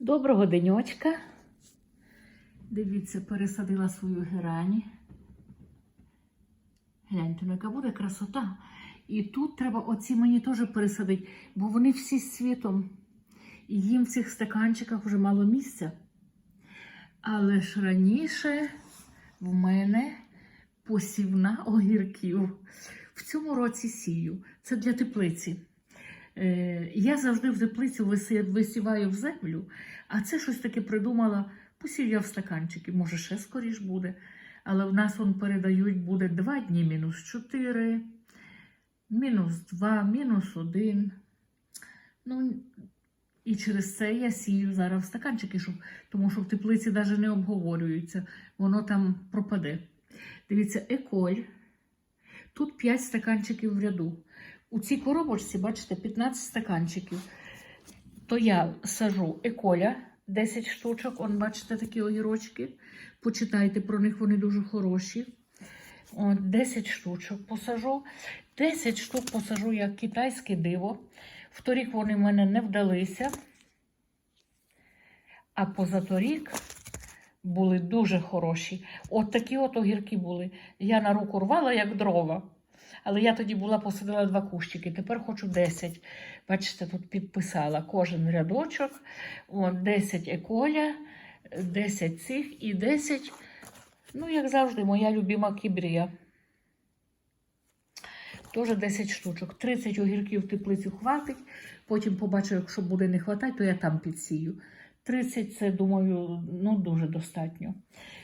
Доброго денечка. Дивіться, пересадила свою герані. Гляньте, ну яка буде красота. І тут треба оці мені теж пересадити, бо вони всі з світом. І їм в цих стаканчиках вже мало місця. Але ж раніше в мене посівна огірків. В цьому році сію. Це для теплиці. Е, я завжди в теплицю висіваю в землю, а це щось таке придумала, посів я в стаканчики, може ще скоріш буде. Але в нас вон передають буде 2 дні мінус 4, мінус 2, мінус 1. Ну, і через це я сію зараз в стаканчики, щоб, тому що в теплиці навіть не обговорюється, воно там пропаде. Дивіться, еколь. Тут 5 стаканчиків в ряду. У цій коробочці, бачите, 15 стаканчиків. То я сажу еколя 10 штучок. Он, бачите, такі огірочки. Почитайте про них, вони дуже хороші. От, 10 штучок посажу. 10 штук посажу як китайське диво. Вторік вони в мене не вдалися. А позаторік були дуже хороші. От такі от огірки були. Я на руку рвала, як дрова. Але я тоді була посадила два кущики, тепер хочу 10. Бачите, тут підписала кожен рядочок. От 10 еколя, 10 цих і 10, ну, як завжди, моя любима кібрія. Теж 10 штучок. 30 огірків в теплицю хватить. Потім побачу, якщо буде не хватати, то я там підсію. 30 це, думаю, ну дуже достатньо.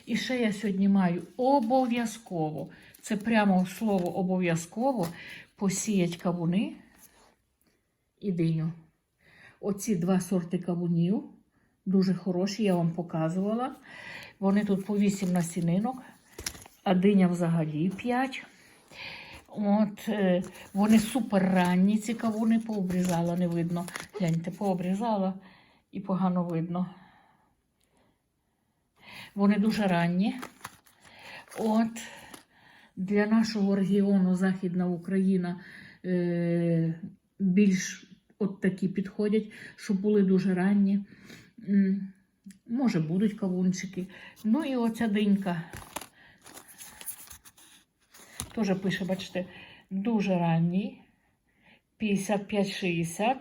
І ще я сьогодні маю обов'язково, це прямо слово обов'язково посіять кавуни і диню. Оці два сорти кавунів дуже хороші, я вам показувала. Вони тут по 8 насінинок, а диня взагалі 5. От, е, вони супер ранні, ці кавуни пообрізала, не видно. Гляньте, пообрізала і погано видно. Вони дуже ранні. От для нашого регіону Західна Україна е, більш от такі підходять, щоб були дуже ранні. Може, будуть кавунчики. Ну і оця динька. Теж пише, бачите, дуже ранній. 55-60.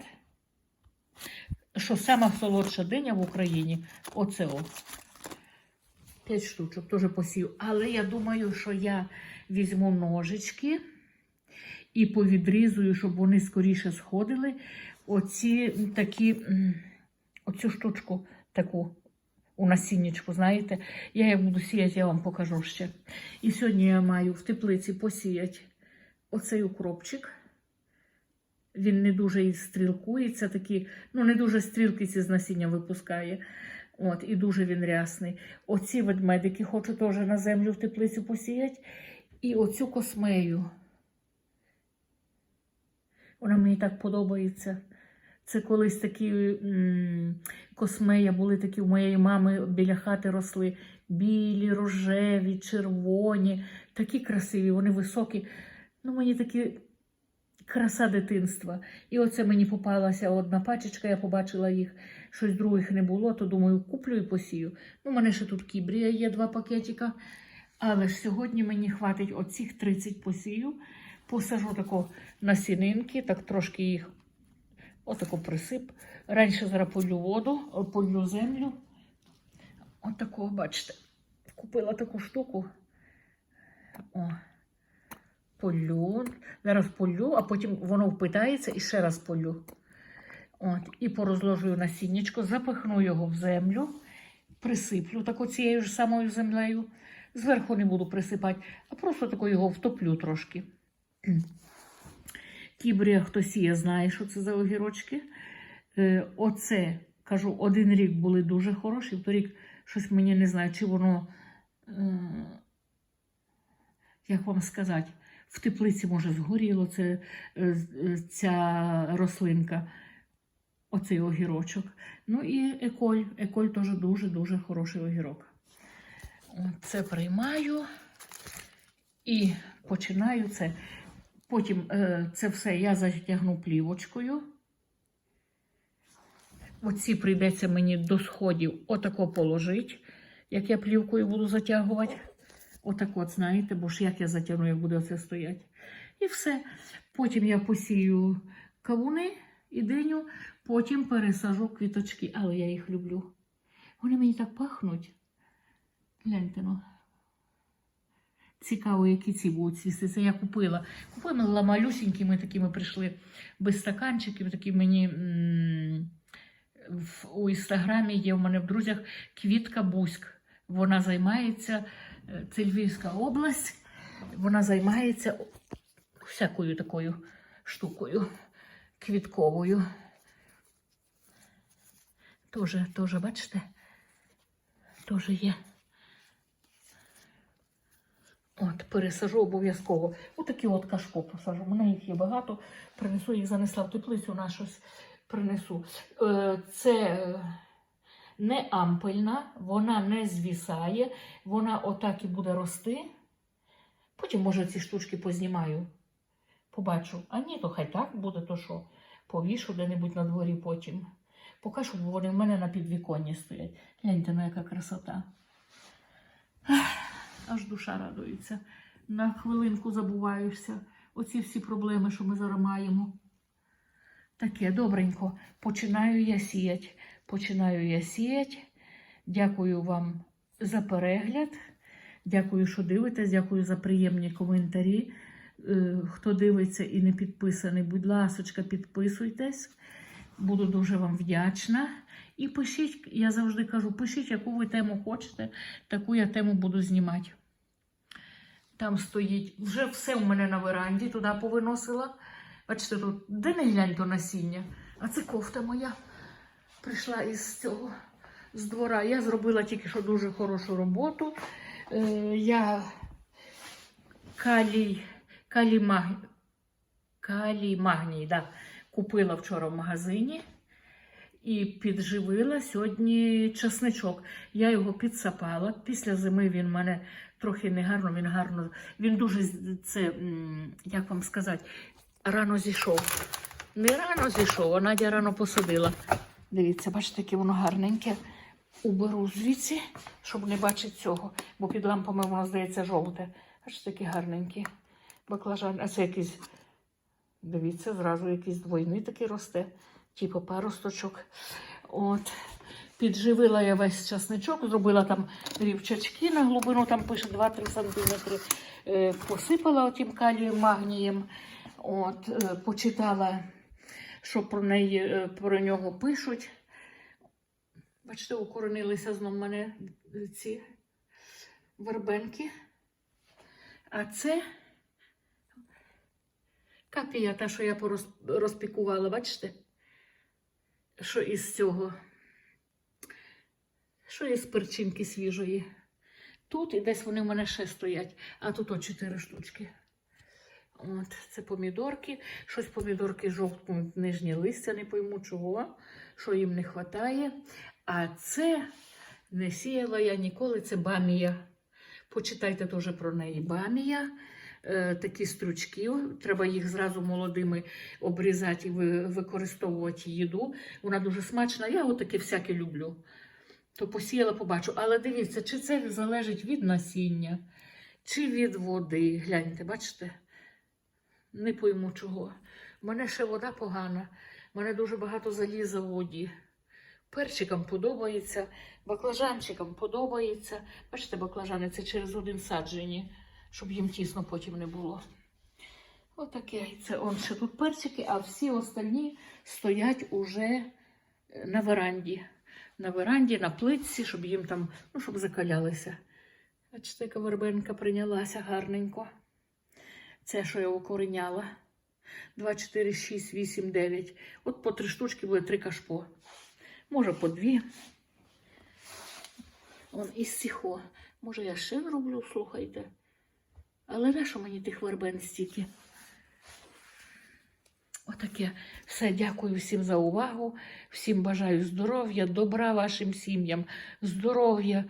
Що сама солодша диня в Україні оце о. 5 штучок теж посів. Але я думаю, що я візьму ножички і повідрізую, щоб вони скоріше сходили. Оці такі, оцю штучку таку у насіннячку, знаєте. Я як буду сіяти, я вам покажу ще. І сьогодні я маю в теплиці посіяти оцей укропчик. Він не дуже і стрілкується, такі, ну не дуже стрілки ці з насіння випускає. От, і дуже він рясний. Оці ведмедики хочу теж на землю в теплицю посіяти. І оцю космею. Вона мені так подобається. Це колись такі космея були такі у моєї мами біля хати росли. Білі, рожеві, червоні, такі красиві, вони високі. Ну, мені такі краса дитинства. І оце мені попалася одна пачечка, я побачила їх, щось других не було, то думаю, куплю і посію. Ну, у мене ще тут кібрія є два пакетика. Але ж сьогодні мені хватить оцих 30 посію. Посажу тако насінинки, так трошки їх отако присип. Раніше зараз полю воду, полю землю. Отакого, бачите, купила таку штуку. О, полю. Зараз полю, а потім воно впитається і ще раз полю. От, і порозложую насіннячко, запихну його в землю, присиплю тако цією ж самою землею. Зверху не буду присипати, а просто тако його втоплю трошки. Кібрія, хто сіє, знає, що це за огірочки. Е, оце, кажу, один рік були дуже хороші, вторік щось мені не знаю, чи воно, е, як вам сказати, в теплиці, може, згоріло це, е, ця рослинка, оцей огірочок. Ну і еколь. Еколь теж дуже-дуже хороший огірок. Це приймаю і починаю це. Потім е, це все я затягну плівочкою. Оці прийдеться мені до сходів отако положити, як я плівкою буду затягувати. Отак от, знаєте, бо ж як я затягну, як буде оце стояти. І все. Потім я посію кавуни і диню, потім пересажу квіточки, але я їх люблю. Вони мені так пахнуть. Гляньте ну. Цікаво, які ці будуть цвісти. Це я купила. Купила малюсінькі, ми такими прийшли без стаканчиків. Такі мені в, у інстаграмі є в мене в друзях Квітка Бузьк. Вона займається, е, це Львівська область, вона займається всякою такою штукою квітковою. Тоже, тоже, бачите? Тоже є. От, пересажу обов'язково. Отакі от кашпо посажу. У мене їх є багато. Принесу їх, занесла в теплицю, на щось принесу. Е, Це е, не ампельна, вона не звісає, вона отак і буде рости. Потім, може, ці штучки познімаю. Побачу. А ні, то хай так буде, то що. Повішу де-небудь на дворі потім. Поки що вони в мене на підвіконні стоять. Гляньте, ну яка красота. Аж душа радується. На хвилинку забуваюся. Оці всі проблеми, що ми зараз маємо. Таке, добренько. Починаю я сіяти. Починаю я сіяти. Дякую вам за перегляд. Дякую, що дивитесь. Дякую за приємні коментарі. Е, Хто дивиться і не підписаний, будь ласочка, підписуйтесь. Буду дуже вам вдячна. І пишіть, я завжди кажу, пишіть, яку ви тему хочете, таку я тему буду знімати. Там стоїть, вже все у мене на веранді, туди повиносила. Бачите, тут де не глянь то насіння. А це кофта моя прийшла із цього з двора. Я зробила тільки що дуже хорошу роботу. Е, я калій, калій, маг... калій магній да, купила вчора в магазині і підживила сьогодні чесничок. Я його підсапала. Після зими він мене трохи не гарно, він гарно. Він дуже це, як вам сказати, рано зійшов. Не рано зійшов, а Надя рано посадила. Дивіться, бачите, яке воно гарненьке. Уберу звідси, щоб не бачити цього, бо під лампами воно здається жовте. Бачите, такі гарненькі. Баклажан, а це якийсь, дивіться, зразу якийсь двойний такий росте, типу паросточок. От. Підживила я весь часничок, зробила там рівчачки на глибину, там пише 2-3 см. Е, посипала отім калієм, магнієм. От, е, почитала, що про неї, е, про нього пишуть. Бачите, укоренилися знов в мене ці вербенки. А це капія, та, що я розпікувала, бачите? Що із цього, що із перчинки свіжої. Тут і десь вони в мене ще стоять, а тут о чотири штучки. От, це помідорки. Щось помідорки жовтнуть нижнє листя, не пойму чого, що їм не вистачає. А це не сіяла я ніколи, це бамія. Почитайте теж про неї. Бамія. Е, такі стручки, треба їх зразу молодими обрізати і використовувати їду. Вона дуже смачна. Я отаке всяке люблю. То посіяла, побачу. Але дивіться, чи це залежить від насіння, чи від води. Гляньте, бачите? Не пойму чого. У мене ще вода погана, у мене дуже багато заліза в воді. Перчикам подобається, баклажанчикам подобається. Бачите, баклажани це через один саджені, щоб їм тісно потім не було. Отаке. Це он ще тут перчики, а всі остальні стоять уже е, на веранді. На веранді, на плитці, щоб їм там, ну, щоб закалялися. Бачите, яка вербенка прийнялася гарненько. Це, що я укореняла. 2, 4, 6, 8, 9. От по три штучки буде три кашпо. Може, по дві. Он із сіхо. Може, я ще зроблю, слухайте. Але на що мені тих вербен стільки? Отаке. Все, дякую всім за увагу. Всім бажаю здоров'я, добра вашим сім'ям, здоров'я.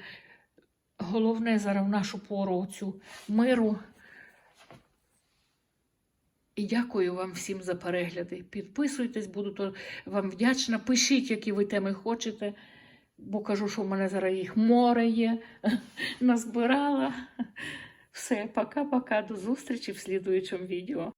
Головне зараз в нашу пору цю миру. І дякую вам всім за перегляди. Підписуйтесь, буду вам вдячна. Пишіть, які ви теми хочете, бо кажу, що в мене зараз їх море є. Назбирала. Все, пока-пока. До зустрічі в слідуючому відео.